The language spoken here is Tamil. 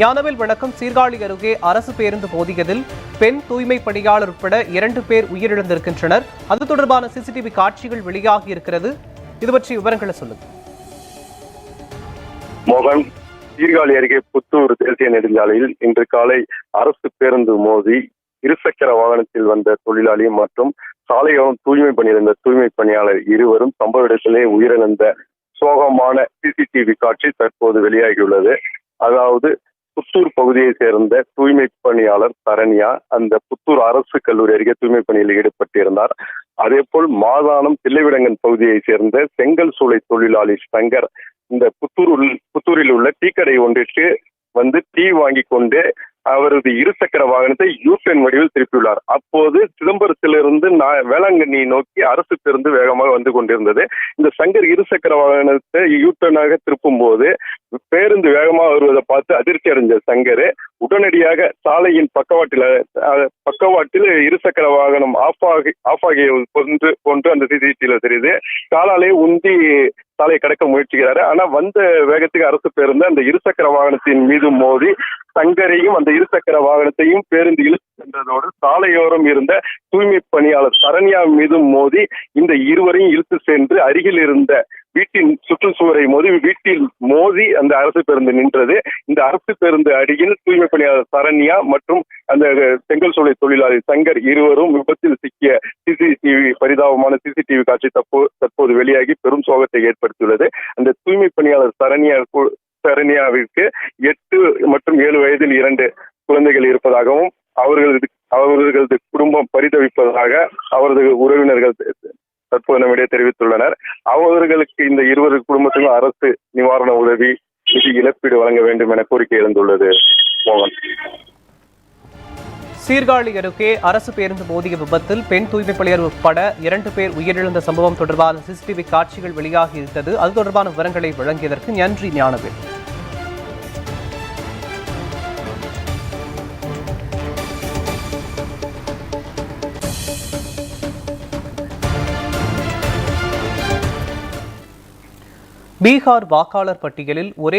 ஞானவேல் வணக்கம் சீர்காழி அருகே அரசு பேருந்து மோதியதில் பெண் தூய்மை பணியாளர் உட்பட இரண்டு பேர் உயிரிழந்திருக்கின்றனர். அது தொடர்பான சிசிடிவி காட்சிகள் வெளியாகி இருக்கிறது. இது பற்றி விவரங்களை சொல்லுங்க. மோகன் சீர்காழி அருகே புத்தூர் தேசிய நெடுஞ்சாலையில் இன்று காலை அரசு பேருந்து மோதி இருசக்கர வாகனத்தில் வந்த தொழிலாளி மற்றும் சாலையோரம் தூய்மை பணியிருந்த தூய்மை பணியாளர் இருவரும் சம்பவ இடத்திலே உயிரிழந்த சோகமான சிசிடிவி காட்சி தற்போது வெளியாகியுள்ளது. அதாவது புத்தூர் பகுதியை சேர்ந்த தூய்மை பணியாளர் சரண்யா அந்த புத்தூர் அரசு கல்லூரி அருகே தூய்மை பணியில் ஈடுபட்டிருந்தார். அதே போல் மாதானம் தில்லைவிடங்கன் பகுதியை சேர்ந்த செங்கல் சூளை தொழிலாளி சங்கர் இந்த புத்தூர் புத்தூரில் உள்ள டீ கடை ஒன்றிற்கு வந்து டீ வாங்கி கொண்டு அவரது இருசக்கர வாகனத்தை யூட்டன் வடிவில் திருப்பியுள்ளார். அப்போது சிதம்பரத்திலிருந்து நான் வேளாங்கண்ணி நோக்கி அரசு பேருந்து வேகமாக வந்து கொண்டிருந்தது. இந்த சங்கர் இருசக்கர வாகனத்தை யூட்டனாக திருப்பும் போது பேருந்து வேகமாக வருவதை பார்த்து அதிர்ச்சி அடைஞ்ச சங்கர் உடனடியாக சாலையின் பக்கவாட்டில் பக்கவாட்டில் இருசக்கர வாகனம் ஆஃப் ஆகி ஆஃப் ஆகிய போன்று போன்று அந்த சிசிடிவியில் தெரியுது. காலாலே உந்தி சாலையை கடக்க முயற்சிக்கிறாரு. ஆனா வந்த வேகத்துக்கு அரசு பேருந்து அந்த இருசக்கர வாகனத்தின் மீது மோதி சங்கரையும் அந்த இருசக்கர வாகனத்தையும் பேருந்து இழுத்து சென்றதோடு சாலையோரம் இருந்த தூய்மை பணியாளர் சரண்யா மீதும் மோதி இந்த இருவரையும் இழுத்து சென்று அருகில் இருந்த வீட்டின் சுற்றுச்சுவரை மோதி வீட்டில் மோதி அந்த அரசு பேருந்து நின்றது. இந்த அரசு பேருந்து அடியில் தூய்மை பணியாளர் சரண்யா மற்றும் அந்த செங்கல் சூளை தொழிலாளி சங்கர் இருவரும் விபத்தில் சிக்கிய சிசிடிவி பரிதாபமான சிசிடிவி காட்சி தப்போ தற்போது வெளியாகி பெரும் சோகத்தை ஏற்படுத்தியுள்ளது. அந்த தூய்மை பணியாளர் சரண்யா சரண்யாவிற்கு எட்டு மற்றும் ஏழு வயதில் இரண்டு குழந்தைகள் இருப்பதாகவும் அவர்களது அவர்களது குடும்பம் பரிதவிப்பதாக அவரது உறவினர்கள் தற்போது நம்மிடையே தெரிவித்துள்ளனர். அவர்களுக்கு இந்த இருவரு குடும்பத்துக்கும் அரசு நிவாரண உதவி நிதி இழப்பீடு வழங்க வேண்டும் என கோரிக்கை எழுந்துள்ளது. மோகன். சீர்காழி அருகே அரசு பேருந்து மோதிய விபத்தில் பெண் தூய்மை பணியர் உட்பட இரண்டு பேர் உயிரிழந்த சம்பவம் தொடர்பான சிசிடிவி காட்சிகள் வெளியாகி இருந்தது. அது தொடர்பான விவரங்களை வழங்கியதற்கு நன்றி ஞானவேல். பீகார் வாக்காளர் பட்டியலில் ஒரே